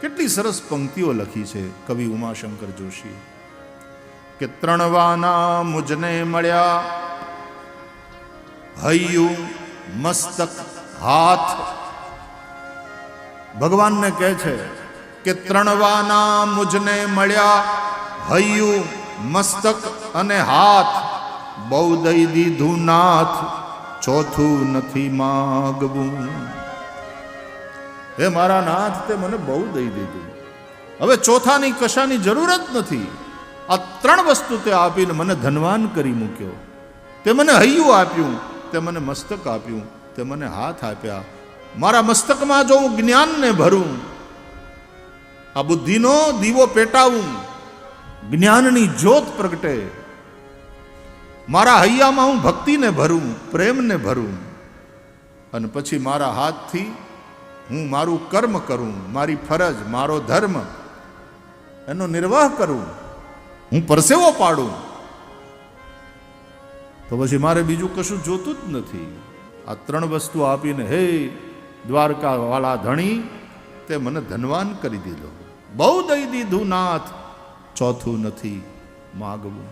કેટલી સરસ પંક્તિઓ લખી છે કવિ ઉમાશંકર જોશી. કે ત્રણવાના મુજને મળ્યા, હૈયું મસ્તક હાથ. ભગવાનને કહે છે કે ત્રણવાના મુજને મળ્યા, હૈયું મસ્તક અને હાથ. બહુ દઈ દીધું નાથ ચોથું નથી માગવું. હે મારા નાથ, તે મને બહુ દઈ દીધું હવે ચોથાની કશાની જરૂર જ નથી. આ ત્રણ વસ્તુ તે આપીને મને ધનવાન કરી મૂક્યો. તે મને હૈયું આપ્યું, તે મને મસ્તક આપ્યું, તે મને હાથ આપ્યા. મારા મસ્તકમાં જો હું જ્ઞાનને ભરું, આ બુદ્ધિનો દીવો પેટાવું, જ્ઞાનની જ્યોત પ્રગટે. મારા હૈયામાં હું ભક્તિને ભરું, પ્રેમને ભરું. અને પછી મારા હાથથી હું મારું કર્મ કરું, મારી ફરજ, મારો ધર્મ. એનો નિર્વાહ કરું, હું પરસેવો પાડું. તો પછી મારે બીજું કશું જોતું જ નથી. આ ત્રણ વસ્તુ આપીને, હે દ્વારકા વાળા ધણી, તે મને ધનવાન કરી દીધો. બહુ દઈ દીધું નાથ, ચોથું નથી માગવું.